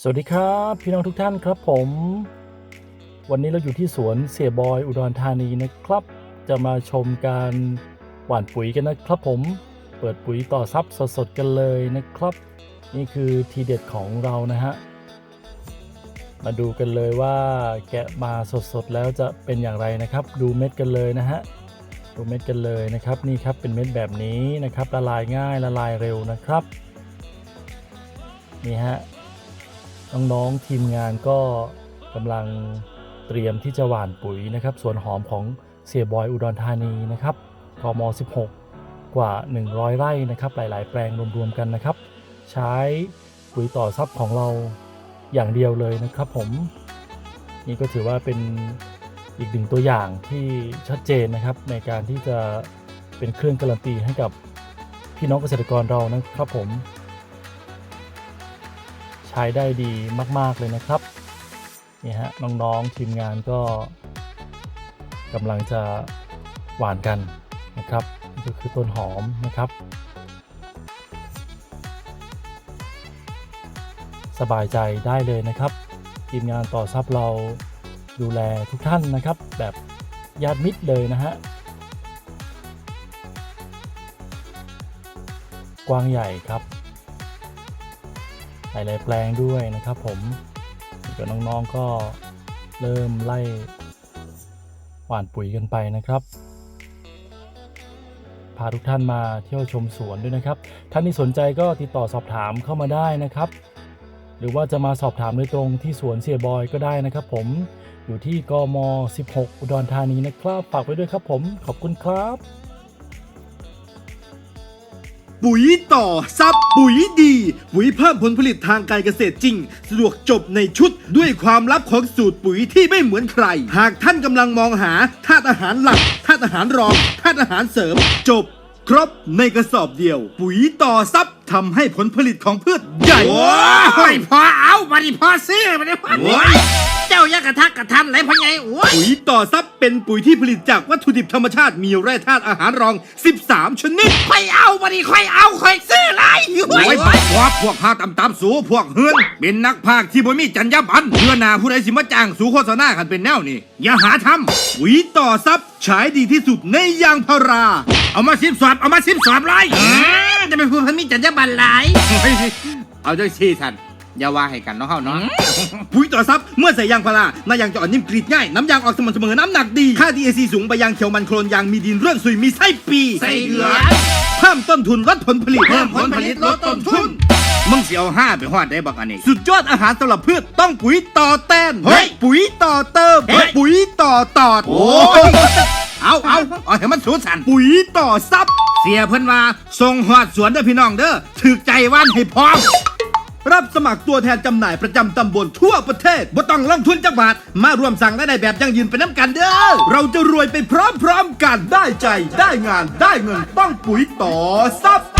สวัสดีครับพี่น้องทุกท่านครับผม วันนี้เราอยู่ที่สวนเสียบอยอุดรธานีนะครับ จะมาชมการหว่านปุ๋ยกันนะครับผมเปิดปุ๋ยต่อซับสดๆกันเลยนะครับ นี่คือทีเด็ดของเรานะฮะมาดูกันเลยว่าแกะมาสดๆแล้วจะเป็นอย่างไรนะครับ ดูเม็ดกันเลยนะฮะดูเม็ดกันเลยนะครับนี่ครับเป็นเม็ดแบบนี้นะครับละลายง่ายละลายเร็วนะครับนี่ฮะ น้องๆทีมงานก็กำลังเตรียมที่จะหว่านปุ๋ยนะครับสวนหอมของเสียบอยอุดรธานีนะครับกม 16 กว่า 100 ไร่นะครับ หลาย ๆ แปลงรวม ๆ กันนะครับ ใช้ปุ๋ยต่อซับของเราอย่างเดียวเลยนะครับผม นี่ก็ถือว่าเป็นอีกหนึ่งตัวอย่างที่ชัดเจนนะครับ ในการที่จะเป็นเครื่องการันตีให้กับพี่น้องเกษตรกรเรานะครับผม ช้ได้ดีมาก ๆ เลยนะครับนี่ฮะน้องๆทีมงานก็กำลังจะหวานกันนะครับก็คือต้นหอมนะครับ สบายใจได้เลยนะครับ ทีมงานต่อซับเราดูแลทุกท่านนะครับ แบบญาติมิตรเลยนะฮะกว้างใหญ่ครับ หลายๆแปลงด้วยนะครับผมเดี๋ยวน้องๆก็เริ่มไล่หว่านปุ๋ยกันไปนะครับ พาทุกท่านมาเที่ยวชมสวนด้วยนะครับ ท่านที่สนใจก็ติดต่อสอบถามเข้ามาได้นะครับ หรือว่าจะมาสอบถามโดยตรงที่สวนเสียบอยก็ได้นะครับ ผมอยู่ที่กม 16 อุดรธานีนะครับ ฝากไว้ด้วยครับผม ขอบคุณครับ ปุ๋ยต่อซับปุ๋ยดี ปุ๋ยเพิ่มผลผลิตทางการเกษตรจริง สะดวกจบในชุดด้วยความลับของสูตรปุ๋ยที่ไม่เหมือนใคร หากท่านกำลังมองหาธาตุอาหารหลักธาตุอาหารรองธาตุอาหารเสริม จบ ครบในกระสอบเดียว ปุ๋ยต่อซับทำให้ผลผลิตของพืชใหญ่ โอ้ยพอเอาบัดนี้พอซื้อบัดนี้พอโอ้ยเจ้ายั กกระทักกระทันไรพ่อใหญ่โอ้ยปุ๋ยต่อซับเป็นปุ๋ยที่ผลิตจากวัตถุดิบธรรมชาติมีแร่ธาตุอาหารรอง 13 ชนิดค่อยเอาบัดนี้ค่อยเอาค่อยซื้อไรโอ้ไว้ยบักว่าพวกพาตำตำสูพวกเฮือนเป็นนักพากย์ที่บ่มีจรรยาบรรณเพื่อหนาผู้ใดสิมาจ้างสูโฆษณากันเป็นแนวนี่อย่าหาทำหวีต่อซับฉายดีที่สุดในยางพารา เอามาสิบสอบเอามาสิบสอบไรจะเป็นผู้พันมีจัญญาบันหลายเอาจังซี่ท่าน อย่าว่าให้กันเนาะเฮาเนาะปุ๋ยต่อซับเมื่อใส่ยางพาราหน้ายางจะอ่อนนิ่มกรีดง่าย น้ำยางออกสม่ำเสมอน้ำหนักดี ค่า DAC สูงใบยางเขียวมันโครนยางมีดินเรื่องซุยมีไส้ปีใส่เหลือเพิ่มต้นทุนลดผลผลิตเพิ่มผลผลิตลดต้นทุนมึงสิเอาห้าไปฮอดได้บักอันนี้ สุดยอดอาหารสำหรับพืชต้องปุ๋ยต่อแตนเฮ้ยปุ๋ยต่อเติมเฮ้ยปุ๋ยต่อตอดโอ้ยเอาเอาเอาให้มันสูสันปุ๋ยต่อซับเสียเพิ่นว่าส่งฮอดสวนเด้อพี่น้องเด้อถึกใจว่านให้พร้อม รับสมัครตัวแทนจำหน่ายประจำตำบลทั่วประเทศบ่ต้องลงทุนจักบาท มาร่วมสั่งได้ในแบบยั่งยืนเป็นน้ำกันเด้อ เราจะรวยไปพร้อมๆกันได้ใจ ได้งานได้เงินต้องปุ๋ยต่อซับ